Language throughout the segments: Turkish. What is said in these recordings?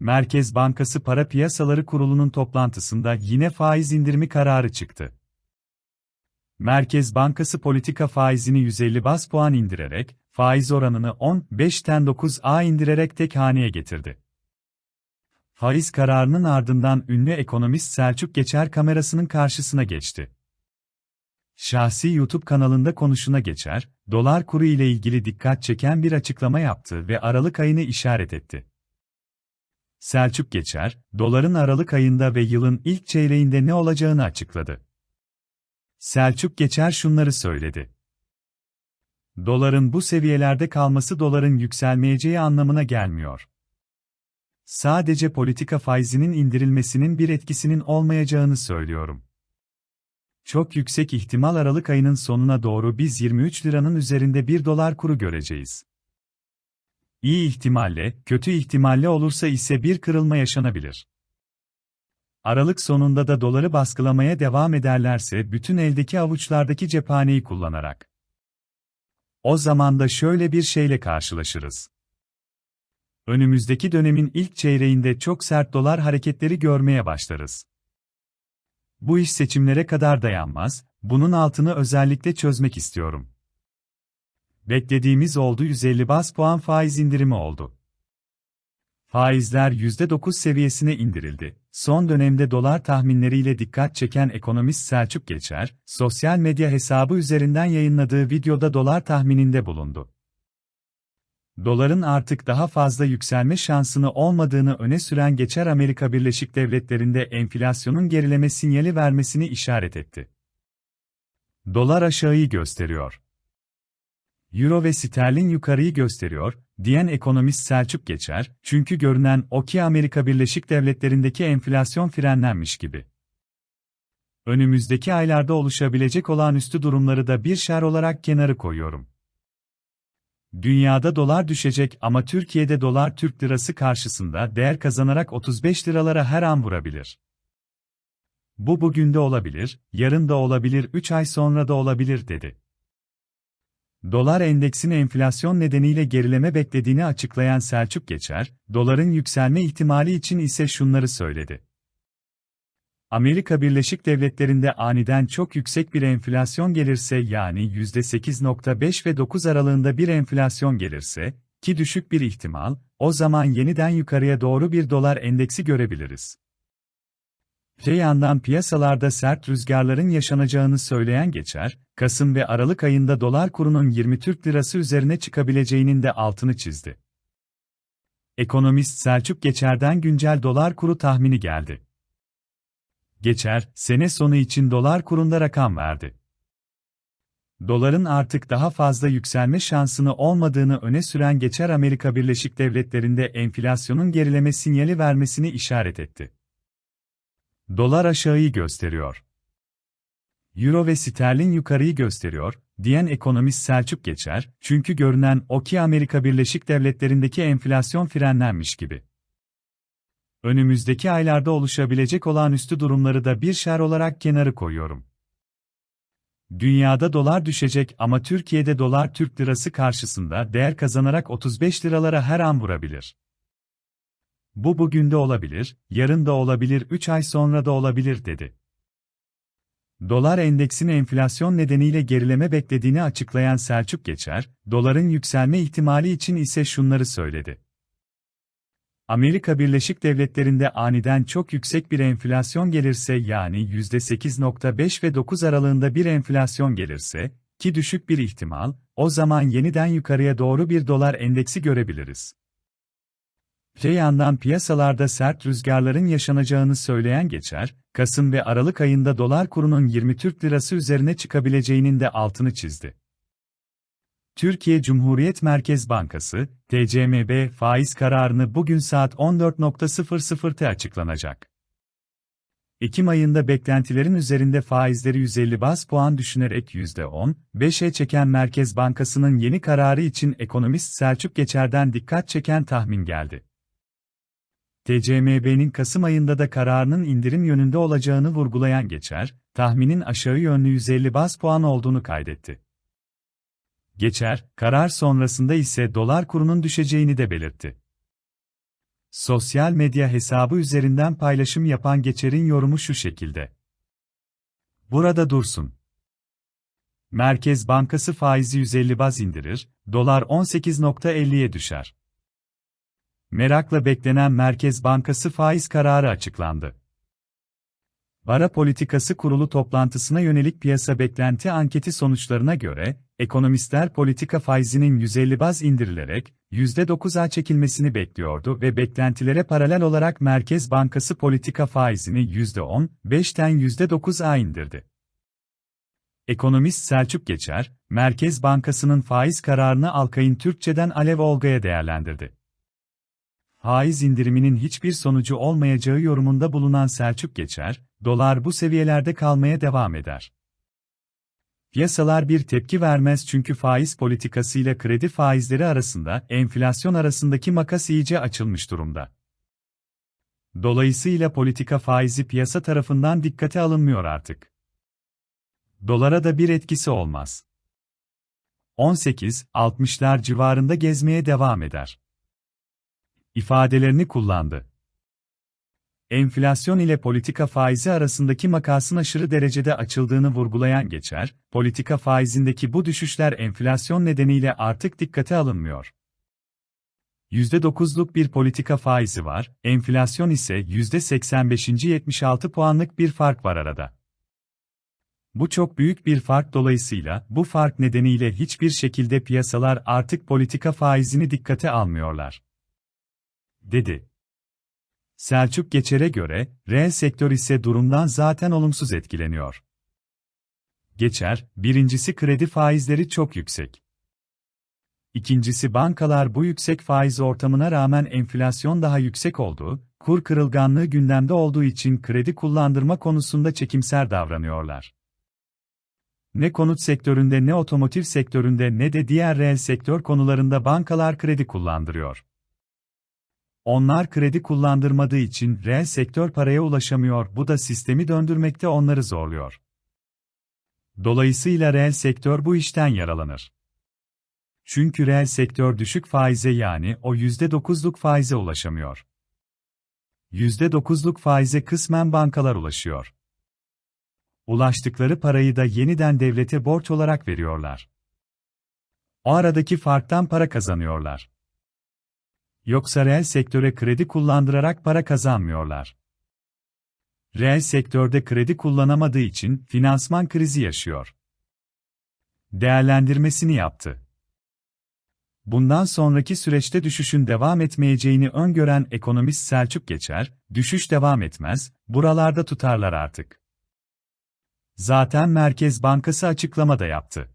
Merkez Bankası Para Piyasaları Kurulu'nun toplantısında yine faiz indirimi kararı çıktı. Merkez Bankası politika faizini 150 bas puan indirerek, faiz oranını 10.5'ten 9'a indirerek tek haneye getirdi. Faiz kararının ardından ünlü ekonomist Selçuk Geçer kamerasının karşısına geçti. Şahsi YouTube kanalında konuşuna geçer, dolar kuru ile ilgili dikkat çeken bir açıklama yaptı ve Aralık ayını işaret etti. Selçuk Geçer, doların Aralık ayında ve yılın ilk çeyreğinde ne olacağını açıkladı. Selçuk Geçer şunları söyledi. Doların bu seviyelerde kalması doların yükselmeyeceği anlamına gelmiyor. Sadece politika faizinin indirilmesinin bir etkisinin olmayacağını söylüyorum. Çok yüksek ihtimal Aralık ayının sonuna doğru biz 23 liranın üzerinde 1 dolar kuru göreceğiz. İyi ihtimalle, kötü ihtimalle olursa ise bir kırılma yaşanabilir. Aralık sonunda da doları baskılamaya devam ederlerse bütün eldeki avuçlardaki cephaneyi kullanarak. O zaman da şöyle bir şeyle karşılaşırız. Önümüzdeki dönemin ilk çeyreğinde çok sert dolar hareketleri görmeye başlarız. Bu iş seçimlere kadar dayanmaz, bunun altını özellikle çözmek istiyorum. Beklediğimiz oldu 150 bas puan faiz indirimi oldu. Faizler %9 seviyesine indirildi. Son dönemde dolar tahminleriyle dikkat çeken ekonomist Selçuk Geçer, sosyal medya hesabı üzerinden yayınladığı videoda dolar tahmininde bulundu. Doların artık daha fazla yükselme şansını olmadığını öne süren Geçer Amerika Birleşik Devletleri'nde enflasyonun gerileme sinyali vermesini işaret etti. Dolar aşağıyı gösteriyor. Euro ve sterlin yukarıyı gösteriyor, diyen ekonomist Selçuk Geçer, çünkü görünen o ki Amerika Birleşik Devletleri'ndeki enflasyon frenlenmiş gibi. Önümüzdeki aylarda oluşabilecek olağanüstü durumları da bir şer olarak kenarı koyuyorum. Dünyada dolar düşecek ama Türkiye'de dolar Türk lirası karşısında değer kazanarak 35 liralara her an vurabilir. Bu bugün de olabilir, yarın da olabilir, 3 ay sonra da olabilir dedi. Dolar endeksin enflasyon nedeniyle gerileme beklediğini açıklayan Selçuk Geçer, doların yükselme ihtimali için ise şunları söyledi. Amerika Birleşik Devletleri'nde aniden çok yüksek bir enflasyon gelirse yani %8.5 ve 9 aralığında bir enflasyon gelirse, ki düşük bir ihtimal, o zaman yeniden yukarıya doğru bir dolar endeksi görebiliriz. Öte yandan piyasalarda sert rüzgarların yaşanacağını söyleyen geçer, Kasım ve Aralık ayında dolar kurunun 20 Türk Lirası üzerine çıkabileceğinin de altını çizdi. Ekonomist Selçuk Geçer'den güncel dolar kuru tahmini geldi. Geçer, sene sonu için dolar kurunda rakam verdi. Doların artık daha fazla yükselme şansını olmadığını öne süren Geçer Amerika Birleşik Devletleri'nde enflasyonun gerileme sinyali vermesini işaret etti. Dolar aşağıyı gösteriyor. Euro ve sterlin yukarıyı gösteriyor, diyen ekonomist Selçuk Geçer, çünkü görünen o ki Amerika Birleşik Devletleri'ndeki enflasyon frenlenmiş gibi. Önümüzdeki aylarda oluşabilecek olağanüstü durumları da bir şer olarak kenarı koyuyorum. Dünyada dolar düşecek ama Türkiye'de dolar Türk lirası karşısında değer kazanarak 35 liralara her an vurabilir. Bu bugün de olabilir, yarın da olabilir, 3 ay sonra da olabilir dedi. Dolar endeksin enflasyon nedeniyle gerileme beklediğini açıklayan Selçuk Geçer, doların yükselme ihtimali için ise şunları söyledi. Amerika Birleşik Devletleri'nde aniden çok yüksek bir enflasyon gelirse yani %8.5 ve 9 aralığında bir enflasyon gelirse, ki düşük bir ihtimal, o zaman yeniden yukarıya doğru bir dolar endeksi görebiliriz. Öte yandan piyasalarda sert rüzgarların yaşanacağını söyleyen geçer, Kasım ve Aralık ayında dolar kurunun 20 Türk Lirası üzerine çıkabileceğinin de altını çizdi. Türkiye Cumhuriyet Merkez Bankası, TCMB faiz kararını bugün saat 14.00'te açıklanacak. Ekim ayında beklentilerin üzerinde faizleri 150 bas puan düşünerek %10, 5'e çeken Merkez Bankası'nın yeni kararı için ekonomist Selçuk Geçer'den dikkat çeken tahmin geldi. TCMB'nin Kasım ayında da kararının indirim yönünde olacağını vurgulayan Geçer, tahminin aşağı yönlü 150 bas puan olduğunu kaydetti. Geçer, karar sonrasında ise dolar kurunun düşeceğini de belirtti. Sosyal medya hesabı üzerinden paylaşım yapan Geçer'in yorumu şu şekilde. Burada dursun. Merkez Bankası faizi 150 baz indirir, dolar 18.50'ye düşer. Merakla beklenen Merkez Bankası faiz kararı açıklandı. Para Politikası Kurulu toplantısına yönelik piyasa beklenti anketi sonuçlarına göre, ekonomistler politika faizinin 150 baz indirilerek %9'a çekilmesini bekliyordu ve beklentilere paralel olarak Merkez Bankası politika faizini %10, %9'a indirdi. Ekonomist Selçuk Geçer, Merkez Bankası'nın faiz kararını Alkay'ın Türkçeden Alev Olga'ya değerlendirdi. Faiz indiriminin hiçbir sonucu olmayacağı yorumunda bulunan Selçuk Geçer, dolar bu seviyelerde kalmaya devam eder. Piyasalar bir tepki vermez çünkü faiz politikası ile kredi faizleri arasında enflasyon arasındaki makas iyice açılmış durumda. Dolayısıyla politika faizi piyasa tarafından dikkate alınmıyor artık. Dolara da bir etkisi olmaz. 18-60'lar civarında gezmeye devam eder. İfadelerini kullandı. Enflasyon ile politika faizi arasındaki makasın aşırı derecede açıldığını vurgulayan geçer, politika faizindeki bu düşüşler enflasyon nedeniyle artık dikkate alınmıyor. %9'luk bir politika faizi var, enflasyon ise %85-76 puanlık bir fark var arada. Bu çok büyük bir fark dolayısıyla bu fark nedeniyle hiçbir şekilde piyasalar artık politika faizini dikkate almıyorlar. Dedi. Selçuk Geçer'e göre, reel sektör ise durumdan zaten olumsuz etkileniyor. Geçer, birincisi kredi faizleri çok yüksek. İkincisi bankalar bu yüksek faiz ortamına rağmen enflasyon daha yüksek olduğu, kur kırılganlığı gündemde olduğu için kredi kullandırma konusunda çekimser davranıyorlar. Ne konut sektöründe ne otomotiv sektöründe ne de diğer reel sektör konularında bankalar kredi kullandırıyor. Onlar kredi kullandırmadığı için reel sektör paraya ulaşamıyor, bu da sistemi döndürmekte onları zorluyor. Dolayısıyla reel sektör bu işten yaralanır. Çünkü reel sektör düşük faize yani o %9'luk faize ulaşamıyor. %9'luk faize kısmen bankalar ulaşıyor. Ulaştıkları parayı da yeniden devlete borç olarak veriyorlar. O aradaki farktan para kazanıyorlar. Yoksa reel sektöre kredi kullandırarak para kazanmıyorlar. Reel sektörde kredi kullanamadığı için finansman krizi yaşıyor. Değerlendirmesini yaptı. Bundan sonraki süreçte düşüşün devam etmeyeceğini öngören ekonomist Selçuk Geçer, düşüş devam etmez, buralarda tutarlar artık. Zaten Merkez Bankası açıklama da yaptı.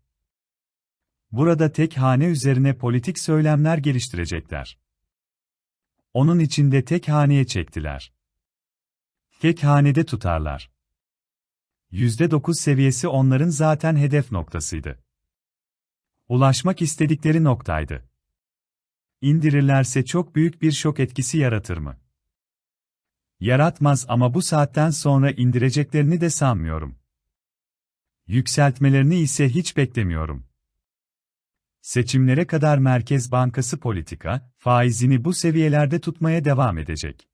Burada tek hane üzerine politik söylemler geliştirecekler. Onun içinde tek haneye çektiler. Tek hanede tutarlar. %9 seviyesi onların zaten hedef noktasıydı. Ulaşmak istedikleri noktaydı. İndirirlerse çok büyük bir şok etkisi yaratır mı? Yaratmaz ama bu saatten sonra indireceklerini de sanmıyorum. Yükseltmelerini ise hiç beklemiyorum. Seçimlere kadar Merkez Bankası politika, faizini bu seviyelerde tutmaya devam edecek.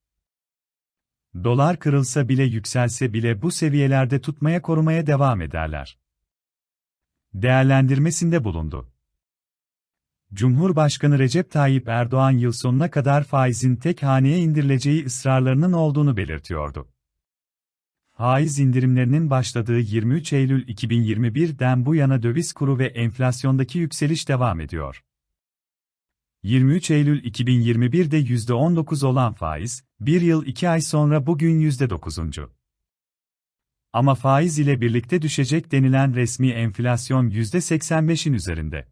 Dolar kırılsa bile yükselse bile bu seviyelerde tutmaya korumaya devam ederler. Değerlendirmesinde bulundu. Cumhurbaşkanı Recep Tayyip Erdoğan yıl sonuna kadar faizin tek haneye indirileceği ısrarlarının olduğunu belirtiyordu faiz indirimlerinin başladığı 23 Eylül 2021'den bu yana döviz kuru ve enflasyondaki yükseliş devam ediyor. 23 Eylül 2021'de %19 olan faiz, bir yıl iki ay sonra bugün %9. Ama faiz ile birlikte düşecek denilen resmi enflasyon %85'in üzerinde.